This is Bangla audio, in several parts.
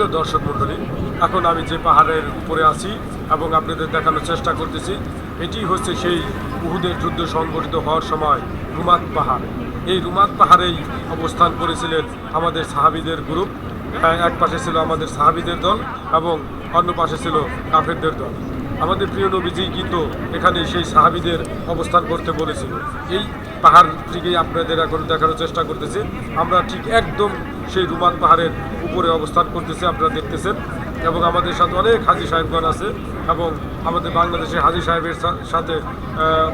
প্রিয় দর্শক মণ্ডলী, এখন আমি যে পাহাড়ের উপরে আছি এবং আপনাদের দেখানোর চেষ্টা করতেছি, এটি হচ্ছে সেই উহুদের যুদ্ধ সংগঠিত হওয়ার সময় রুমাত পাহাড়। এই রুমাত পাহাড়েই অবস্থান করেছিলেন আমাদের সাহাবিদের গ্রুপ। এক পাশে ছিল আমাদের সাহাবিদের দল এবং অন্য পাশে ছিল কাফেরদের দল। আমাদের প্রিয় নবীজি কিন্তু এখানে সেই সাহাবিদের অবস্থান করতে বলেছিল। এই পাহাড়টিকেই আপনাদের এখন দেখানোর চেষ্টা করতেছি। আমরা ঠিক একদম সেই রুমান পাহাড়ের উপরে অবস্থান করতেছে, আপনারা দেখতেছেন। এবং আমাদের সাথে অনেক হাজি সাহেবগণ আছে এবং আমাদের বাংলাদেশের হাজি সাহেবের সাথে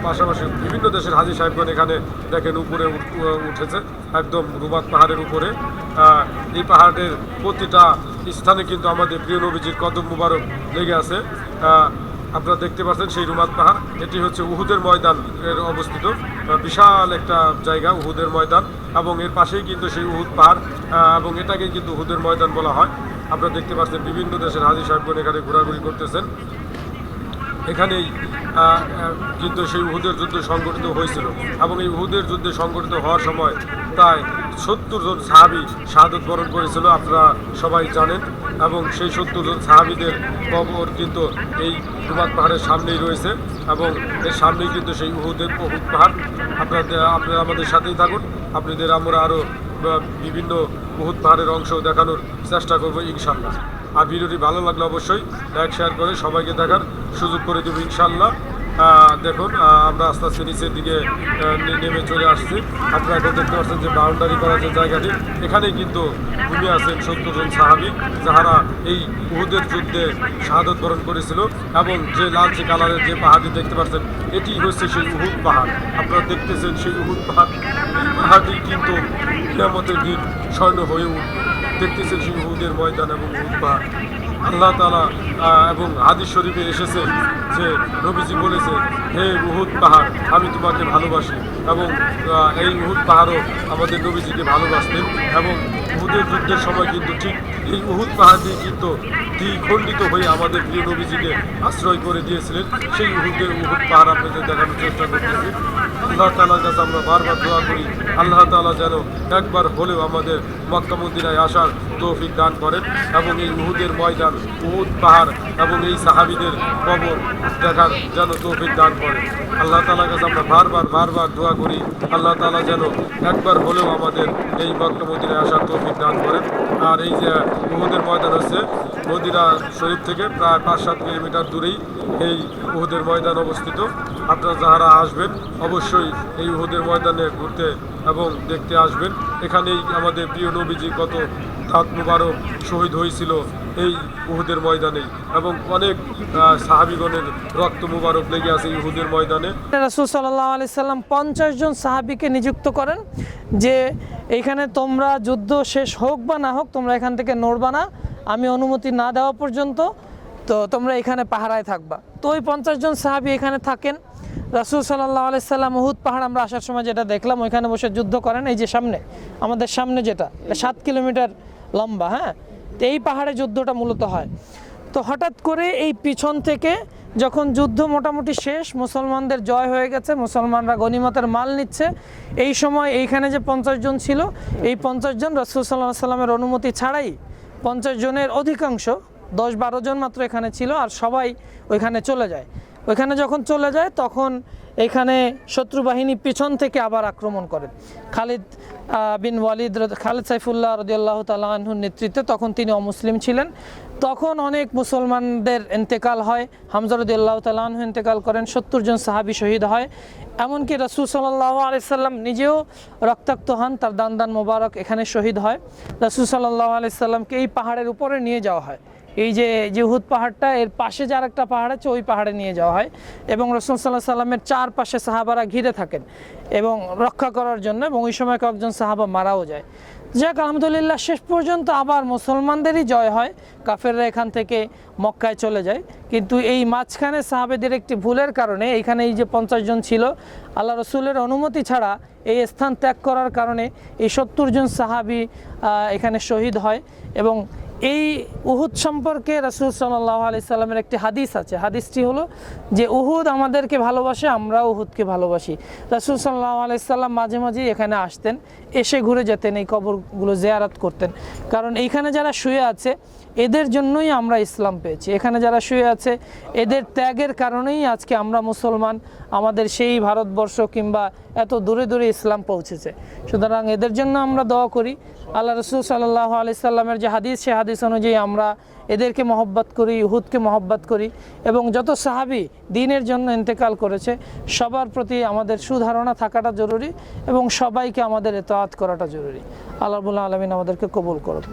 পাশাপাশি বিভিন্ন দেশের হাজি সাহেবগণ এখানে দেখেন উপরে উঠ- উঠেছে একদম রুমাত পাহাড়ের উপরে। এই পাহাড়ের প্রতিটা স্থানে কিন্তু আমাদের প্রিয় নবীজির কদম মুবারক লেগে আছে। আপনারা দেখতে পাচ্ছেন সেই রুমাত পাহাড়। এটি হচ্ছে উহুদের ময়দান এর অবস্থিত। বিশাল একটা জায়গা উহুদের ময়দান। এবং এর পাশেই কিন্তু সেই উহুদ পাহাড় এবং এটাকেই কিন্তু উহুদের ময়দান বলা হয়। আপনারা দেখতে পাচ্ছেন বিভিন্ন দেশের হাজি সাহেবগণ এখানে ঘোরাঘুরি করতেছেন। এখানেই কিন্তু সেই উহুদের যুদ্ধ সংগঠিত হয়েছিল। এবং এই উহুদের যুদ্ধে সংগঠিত হওয়ার সময় প্রায় সত্তর জন সাহাবি শাহাদত বরণ করেছিল, আপনারা সবাই জানেন। এবং সেই সত্তর জন সাহাবিদের কবর কিন্তু এই রুমাত পাহাড়ের সামনেই রয়েছে। এবং এর সামনেই কিন্তু সেই উহুদের উহুদ পাহাড়। আপনাদের আপনারা আমাদের সাথেই থাকুন। আপনাদের আমরা আরও বিভিন্ন উহুদ পাহাড়ের অংশ দেখানোর চেষ্টা করব ইনশাল্লাহ আর ভিডিওটি ভালো লাগলে অবশ্যই লাইক শেয়ার করে সবাইকে দেখার সুযোগ করে দেবো ইনশাল্লাহ দেখুন আমরা আস্তে আস্তে নিচের দিকে নেমে চলে আসছি। আপনারা এখন দেখতে পাচ্ছেন যে বাউন্ডারি করা যে জায়গাটি। এখানেই কিন্তু ঘুমিয়ে আছেন সত্তর জন সাহাবি, যাহারা এই উহুদের যুদ্ধে শাহাদত বরণ করেছিল এবং যে লালচে কালারের যে পাহাড়টি দেখতে পাচ্ছেন, এটি হচ্ছে সেই উহুদ পাহাড়। আপনারা দেখতেছেন সেই উহুদ পাহাড়। এই পাহাড়টি কিন্তু কিয়ামতের দিন স্বর্ণ হয়ে উঠবে। দেখতেছেন সেই উহুদের ময়দান এবং উহুদ পাহাড়। আল্লাহ তালা এবং হাদিস শরীফে এসেছে যে নবীজি বলেছে, হে উহুদ পাহাড়, আমি তোমাকে ভালোবাসি এবং এই উহুদ পাহাড়ও আমাদের নবীজিকে ভালোবাসতেন এবং উহুদের যুদ্ধের সময় কিন্তু ঠিক এই উহুদ পাহাড়টি কিন্তু দ্বিখণ্ডিত হয়ে আমাদের প্রিয় নবীজিকে আশ্রয় করে দিয়েছিলেন। সেই উহুদের উহুদ পাহাড় আপনাদের দেখানোর চেষ্টা করতেছি। আল্লাহ তালার কাছে আমরা বারবার দোয়া করি, আল্লাহ তালা যেন একবার হলেও আমাদের মক্কা মন্দিরায় আসার তৌফিক দান করেন এবং এই উহুদের ময়দান উহুদ পাহাড় এবং এই সাহাবিদের কবর দেখার যেন তৌফিক দান করেন। আল্লাহ তালার কাছে আমরা বারবার বারবার দোয়া করি, আল্লাহ তালা যেন একবার হলেও আমাদের এই মক্কা মদিনায় আসার তৌফিক দান করেন। আর এই যে উহুদের ময়দান হচ্ছে মদিনা শরীফ থেকে প্রায় পাঁচ সাত কিলোমিটার দূরেই এই উহুদের ময়দান অবস্থিত। আপনারা যাহারা আসবেন, অবশ্যই এই উহুদের ময়দানে ঘুরতে এবং দেখতে আসবেন। এখানেই আমাদের প্রিয় নবীজি কত দাঁত মুবারক শহীদ হয়েছিল এই উহুদের ময়দানে এবং অনেক সাহাবিগণের রক্ত মুবারক লেগে আছে এই উহুদের ময়দানে। রাসুল সাল্লাহ আলি সাল্লাম পঞ্চাশ জন সাহাবিকে নিযুক্ত করেন যে এইখানে তোমরা যুদ্ধ শেষ হোক বা না হোক, তোমরা এখান থেকে নড়বা না। আমি অনুমতি না দেওয়া পর্যন্ত তো তোমরা এখানে পাহারায় থাকবা। তো ওই পঞ্চাশ জন সাহাবি এখানে থাকেন। রাসুল সাল্লাহ আলি সাল্লাম, উহুদ পাহাড় আমরা আসার সময় যেটা দেখলাম, ওইখানে বসে যুদ্ধ করেন। এই যে সামনে, আমাদের সামনে যেটা সাত কিলোমিটার লম্বা হ্যাঁ? তো এই পাহাড়ে যুদ্ধটা মূলত হয়। তো হঠাৎ করে এই পিছন থেকে যখন যুদ্ধ মোটামুটি শেষ, মুসলমানদের জয় হয়ে গেছে, মুসলমানরা গনিমতের মাল নিচ্ছে। এই সময় এইখানে যে পঞ্চাশ জন ছিল, এই পঞ্চাশ জন রসুল সাল্লাহ সাল্লামের অনুমতি ছাড়াই পঞ্চাশ জনের অধিকাংশ, দশ বারো জন মাত্র এখানে ছিল, আর সবাই ওইখানে চলে যায়। ওইখানে যখন চলে যায়, তখন এখানে শত্রু বাহিনী পিছন থেকে আবার আক্রমণ করে। খালিদ বিন ওয়ালিদ খালিদ সাইফুল্লাহ রদিয়াল্লাহ তালাহুর নেতৃত্বে তখন তিনি অমুসলিম ছিলেন। তখন অনেক মুসলমানদের ইন্তেকাল হয়। হামজা রদিয়াল্লাহ তালাহ ইন্তেকাল করেন, সত্তর জন সাহাবি শহীদ হয়। এমনকি রসুল সাল্লাহ আলাইসাল্লাম নিজেও রক্তাক্ত হন, তার দান দান মোবারক এখানে শহীদ হয়। রসুল সাল্লাহ আলাইসাল্লামকে এই পাহাড়ের উপরে নিয়ে যাওয়া হয়। এই যে যে উহুদ পাহাড়টা, এর পাশে যার একটা পাহাড় আছে, ওই পাহাড়ে নিয়ে যাওয়া হয়। এবং রসুল সাল্লাহ সাল্লামের চারপাশে সাহাবারা ঘিরে থাকেন এবং রক্ষা করার জন্য, এবং ওই সময় কয়েকজন সাহাবা মারাও যায়। যাক, আলহামদুলিল্লাহ, শেষ পর্যন্ত আবার মুসলমানদেরই জয় হয়। কাফেররা এখান থেকে মক্কায় চলে যায়। কিন্তু এই মাঝখানে সাহাবেদের একটি ভুলের কারণে এইখানে এই যে পঞ্চাশ জন ছিল, আল্লাহ রসুলের অনুমতি ছাড়া এই স্থান ত্যাগ করার কারণে এই সত্তর জন সাহাবি এখানে শহীদ হয়। এবং এই উহুদ সম্পর্কে রাসুল সাল্লাহ আলি সাল্লামের একটি হাদিস আছে। হাদিসটি হলো যে উহুদ আমাদেরকে ভালোবাসে, আমরা উহুদকে ভালোবাসি। রাসুল সাল্লাহ আলি সাল্লাম মাঝে মাঝেই এখানে আসতেন, এসে ঘুরে যেতেন, এই কবরগুলো জেয়ারাত করতেন। কারণ এইখানে যারা শুয়ে আছে, এদের জন্যই আমরা ইসলাম পেয়েছি। এখানে যারা শুয়ে আছে, এদের ত্যাগের কারণেই আজকে আমরা মুসলমান, আমাদের সেই ভারতবর্ষ কিংবা এত দূরে দূরে ইসলাম পৌঁছেছে। সুতরাং এদের জন্য আমরা দোয়া করি। আল্লাহ রসুল সাল্লাহ আলি সাল্লামের যে হাদিস, সে হাদিস অনুযায়ী আমরা এদেরকে মহব্বত করি ইহুদকে মহব্বত করি এবং যত সাহাবি দিনের জন্য ইন্তেকাল করেছে, সবার প্রতি আমাদের সুধারণা থাকাটা জরুরি এবং সবাইকে আমাদের এতায়াত করাটা জরুরি। আল্লাহ আলমিন আমাদেরকে কবুল করুন